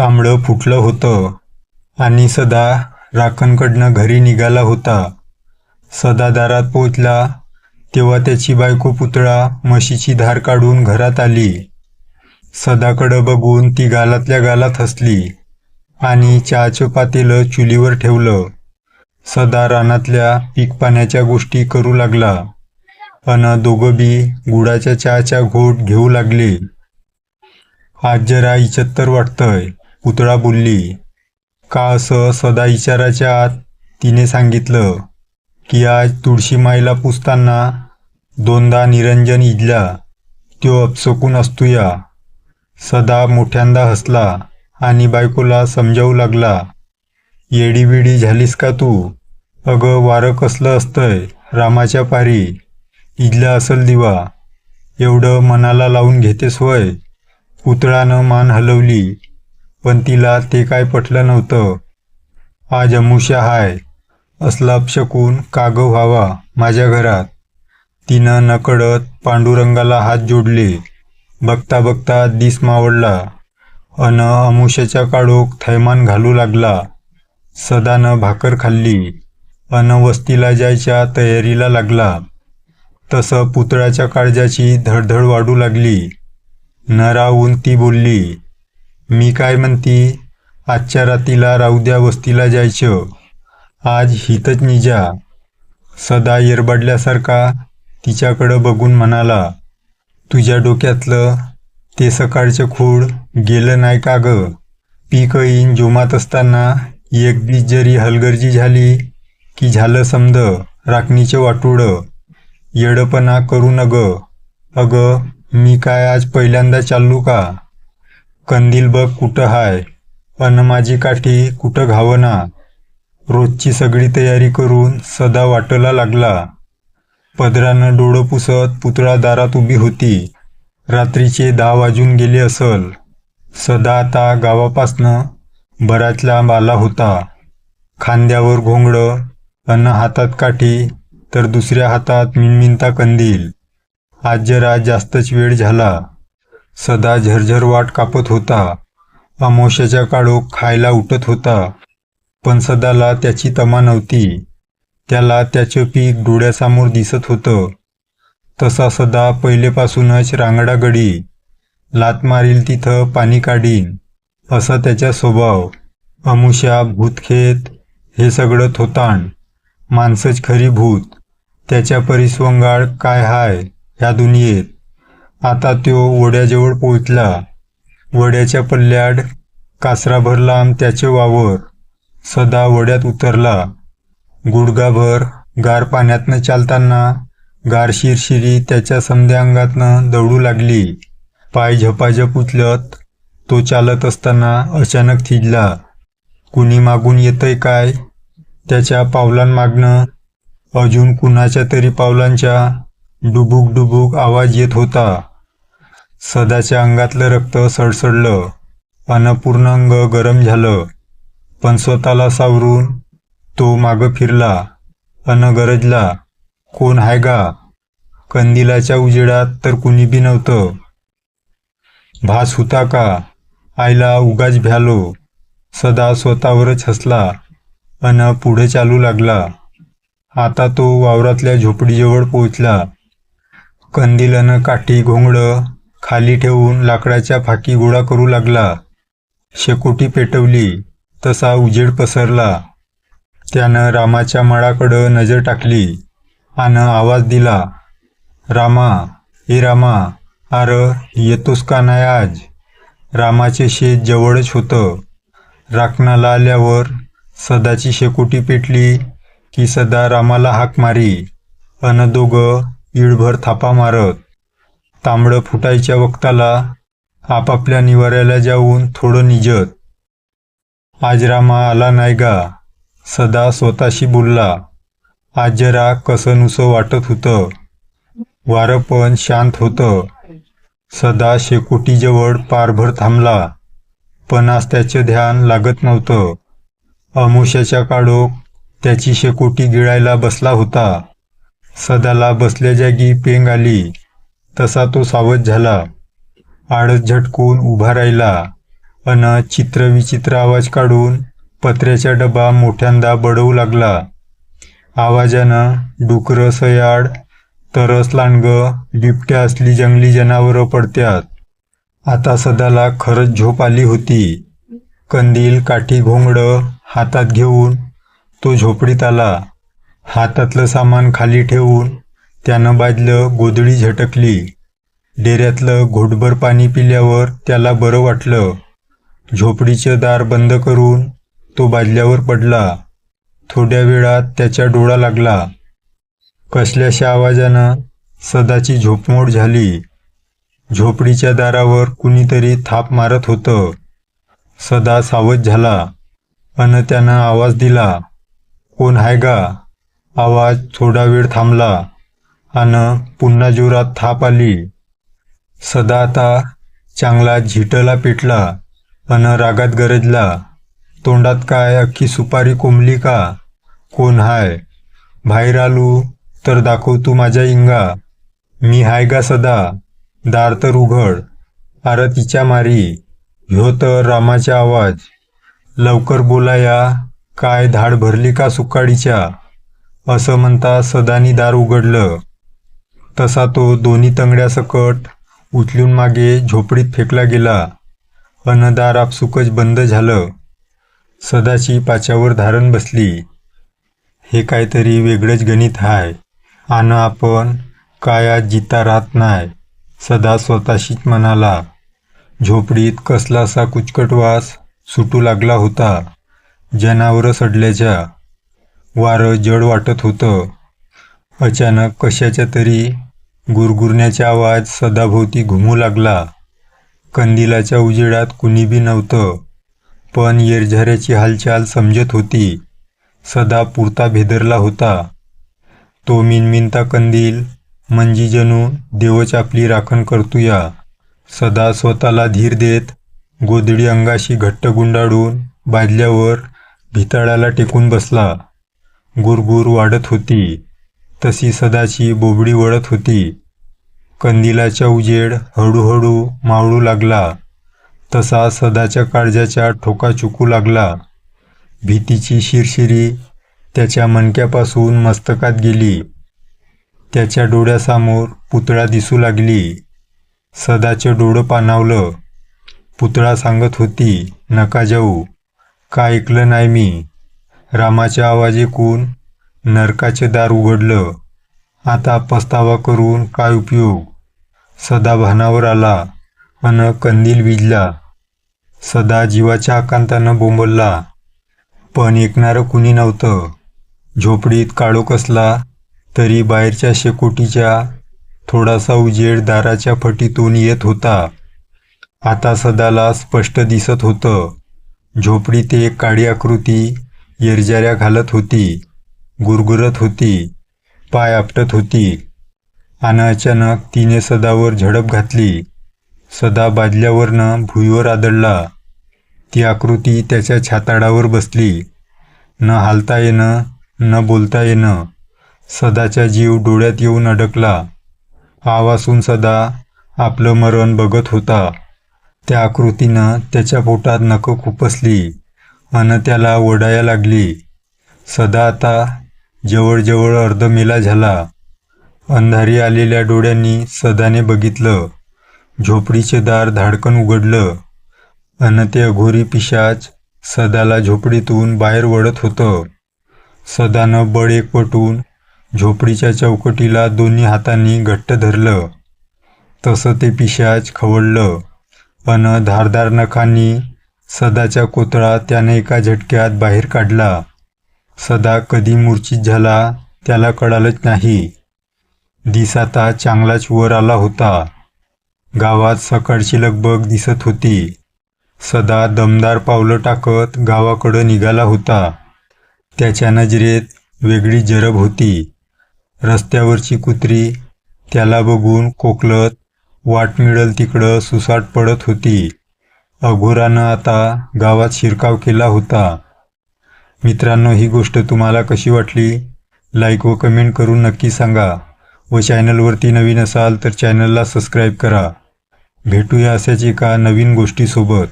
तांबडं फुटलं होतं आणि सदा राखणकडनं घरी निघाला होता. सदा दारात पोचला तेव्हा त्याची बायको पुतळा म्हशीची धार काढून घरात आली. सदाकडं बघून ती गालातल्या गालात हसली आणि चहाचं पातेलं चुलीवर ठेवलं. सदा रानातल्या पीक पाण्याच्या गोष्टी करू लागला अन दोघं बी गुडाच्या चहाच्या घोट घेऊ लागले. आज जरा इचत्तर वाटतंय. पुतळा बोलली. का असं? सदा विचाराच्या आत तिने सांगितलं की आज तुळशी माईला पुसताना दोनदा निरंजन इजला त्यो अपसकून असतूया. सदा मोठ्यांदा हसला आणि बायकोला समजावू लागला. येडीबिडी झालीस का तू? अगं वारं कसलं असतंय? रामाच्या पारी. इजला असल दिवा. एवढं मनाला लावून घेतेस होय. पुतळानं मान हलवली. पण तिला ते काय पटलं नव्हतं. आज अमुषा हाय. असला शकून काग व्हावा माझ्या घरात. तिनं नकळत पांडुरंगाला हात जोडले. बघता बघता दिस मावळला. अन अमुषाच्या काळोख थैमान घालू लागला. सदानं भाकर खाल्ली. अन वस्तीला जायच्या तयारीला लागला. तसं पुतळ्याच्या काळजाची धडधड वाढू लागली. न राहून ती बोलली मी काय म्हणती? आजच्या रातीला राहू द्या वस्तीला जायचं. आज हितच निजा. सदा येरबडल्यासारखा तिच्याकडं बघून म्हणाला तुझ्या डोक्यातलं ते सकाळचं खूळ गेलं नाही का ग? पीक येईन जोमात असताना एक दिस जरी हलगर्जी झाली की झालं समद राखणीचं वाटोळं येडपणा करू न ग अगं मी काय आज पहिल्यांदा चालू का? कंदील बघ कुठं हाय अन माझी काठी कुठं घावना. रोजची सगळी तयारी करून सदा वाटला लागला. पदरानं डोळं पुसत पुतळा दारात उभी होती. रात्रीचे दहा वाजून गेले असल. सदा आता गावापासनं बराच लांब आला होता. खांद्यावर घोंगडं अन्न हातात काठी तर दुसऱ्या हातात मिनमिनता कंदील. आज जरा जास्तच वेळ झाला. सदा झरझर वाट कापत होता. अमावश्याच्या काळोख खायला उठत होता. पण सदाला त्याची तमा नव्हती. त्याला त्याचं पीक डोळ्यासमोर दिसत होतं. तसा सदा पहिलेपासूनच रांगडा गडी लात मारील तिथं पाणी काढीन असा त्याचा स्वभाव. अमुषा भूतखेत हे सगळं थोतांड माणसंच खरी भूत. त्याच्या परिस्वंगाळ काय हाय ह्या दुनियेत. आता तो वड्याजवळ पोहोचला. वड्याच्या पल्ल्याड कासराभर लांब त्याचे वावर सदा वड्यात उतरला. गुडगाभर गार पाण्यातनं चालताना गार शिरशिरी त्याच्या समद्या अंगातनं दौडू लागली. पाय झपाझप उचलत तो चालत असताना अचानक थिजला. कुणी मागून येतंय काय? त्याच्या पावलांमागनं अजून कुणाच्या तरी पावलांच्या डुबुक डुबुक आवाज येत होता. सदाच्या अंगातलं रक्त सडसडलं. अन पूर्ण अंग गरम झालं. पण स्वतःला सावरून तो मागं फिरला. अन गरजला. कोण हाय गा? कंदिलाच्या उजेडात तर कुणी बी नव्हतं. भास होता का? आईला उगाच भ्यालो. सदा स्वतःवरच हसला. अन पुढे चालू लागला. आता तो वावरातल्या झोपडीजवळ पोहोचला. कंदील अन काठी घोंगडं खाली ठेवून लाकडाच्या फाकी गोळा करू लागला. शेकोटी पेटवली तसा उजेड पसरला. त्यानं रामाच्या मळाकडं नजर टाकली आणि आवाज दिला रामा ए रामा अर येतोस का नाही आज? रामाचे शेत जवळच होतं. राखणाला आल्यावर सदाची शेकोटी पेटली की सदा रामाला हाक मारी अन दोघं इळभर थापा मारत तांबडं फुटायच्या वक्ताला आपापल्या निवाऱ्याला जाऊन थोडं निजत. आज रामा आला नाही गा सदा स्वतःशी बोलला. आज जरा कसनुसं वाटत होतं. वारं पण शांत होतं. सदा शेकोटीजवळ पारभर थांबला. पण आज त्याचं ध्यान लागत नव्हतं. अमुष्याच्या काळोख त्याची शेकोटी गिळायला बसला होता. सदाला बसल्या जागी पेंग आली. तसा तो सावध झाला. आळस झटकून उभा राहिला. अन चित्रविचित्र आवाज काढून पत्र्याचा डबा मोठ्यांदा बडवू लागला. आवाजानं डुकरं सयाड तरस लांडगं बिबट्या असली जंगली जनावरं पडत्यात. आता सदाला खरंच झोप आली होती. कंदील काठी घोंगडं हातात घेऊन तो झोपडीत आला. हातातलं सामान खाली ठेवून त्यानं बाजलं गोधडी झटकली. डेऱ्यातलं घोटभर पाणी पिल्यावर त्याला बरं वाटलं. झोपडीचं दार बंद करून तो बाजल्यावर पडला. थोड्या वेळात त्याच्या डोळा लागला. कसल्याशा आवाजानं सदाची झोपमोड झाली. झोपडीच्या दारावर कुणीतरी थाप मारत होतं. सदा सावध झाला. अन त्यानं आवाज दिला. कोण हाय गा? आवाज थोडा वेळ थांबला. अन पुन्हा जोरात थाप आली. सदा आता चांगला झिटला पेटला अन रागात गरजला. तोंडात काय अख्खी सुपारी कोंबली का? कोण हाय? बाहेर आलू तर दाखव तू माझ्या इंगा. मी हाय गा सदा? दार तर उघड. आरतीच्या मारी. ह्यो तर रामाचा आवाज. लवकर बोलाया काय धाड भरली का सुकाडीच्या? असं म्हणता सदानी दार उघडलं. तसा तो दोन्ही तंगड्यासकट उचलून मागे झोपडीत फेकला गेला. अन्नदार आपसुकच बंद झालं. सदाची पाच्यावर धारण बसली. हे काहीतरी वेगळंच गणित हाय. आणि आपण काया जिता राहत नाही सदा स्वतःशीच म्हणाला. झोपडीत कसलासा कुचकट वास सुटू लागला होता जनावरं सडल्याच्या वारं जड वाटत होतं. अचानक कशाच्या तरी गुरगुरण्याचा आवाज सदाभोवती घुमू लागला. कंदिलाच्या उजेडात कुणीबी नव्हतं पण येरझाऱ्याची हालचाल समजत होती. सदा पुरता भेदरला होता. तो मिनमिनता कंदील म्हणजे जणू देवच आपली राखण करतोया. सदा स्वतःला धीर देत गोदडी अंगाशी घट्ट गुंडाळून बाजल्यावर भिताळाला टेकून बसला. गुरगुर वाढत होती. तशी सदाची बोबडी वळत होती. कंदिलाचा उजेड हळूहळू मावळू लागला. तसा सदाच्या काळजाच्या ठोका चुकू लागला. भीतीची शिरशिरी त्याच्या मणक्यापासून मस्तकात गेली. त्याच्या डोळ्यासमोर पुतळा दिसू लागली. सदाचं डोळं पाणावलं. पुतळा सांगत होती नका जाऊ. का ऐकलं नाही मी रामाच्या आवाज ऐकून नरकाचे दार उघडलं. आता पस्तावा करून काय उपयोग? सदा भानावर आला अन कंदील विजला. सदा जीवाच्या आकांतानं बोंबलला. पण ऐकणारं कुणी नव्हतं. झोपडीत काळोख असला तरी बाहेरच्या शेकोटीच्या थोडासा उजेड दाराच्या फटीतून येत होता. आता सदाला स्पष्ट दिसत होतं. झोपडीत एक काळी आकृती येरजाऱ्या घालत होती. गुरगुरत होती पाय आपटत होती. आणि अचानक तिने सदावर झडप घातली. सदा बाजल्यावरनं भुईवर आदळला. ती आकृती त्याच्या छाताडावर बसली. न हालता येणं न बोलता येणं सदाचा जीव डोळ्यात येऊन अडकला. आवासून सदा आपलं मरण बघत होता. त्या आकृतीनं त्याच्या पोटात नखं खुपसली. अन त्याला ओढाया लागली. सदा आता जवळजवळ अर्धमेला झाला. अंधारी आलेल्या डोळ्यांनी सदाने बघितलं. झोपडीचे दार धाडकन उघडलं. अन ते अघोरी पिशाच सदाला झोपडीतून बाहेर वळत होतं. सदानं बळ एक पटून झोपडीच्या चौकटीला दोन्ही हातांनी घट्ट धरलं. तसं ते पिशाच खवळलं. अन धारदार नखांनी सदाच्या कोतळा त्याने एका झटक्यात बाहेर काढला. सदा कधी मूर्छित झाला त्याला कळालंच नाही. दिसाता चांगलाच वर आला होता. गावात सकाळची लगबग दिसत होती. सदा दमदार पावलं टाकत गावाकडं निघाला होता. त्याच्या नजरेत वेगळी जरब होती. रस्त्यावरची कुत्री त्याला बघून कोकलत वाट मिळल तिकडं सुसाट पडत होती. अघोरानं आता गावात शिरकाव केला होता. मित्रांनो ही गोष्ट तुम्हाला कशी वाटली? लाईक व कमेंट करून नक्की सांगा. व चॅनलवरती नवीन असाल तर चॅनलला सबस्क्राईब करा. भेटूया अशाच एका नवीन गोष्टीसोबत.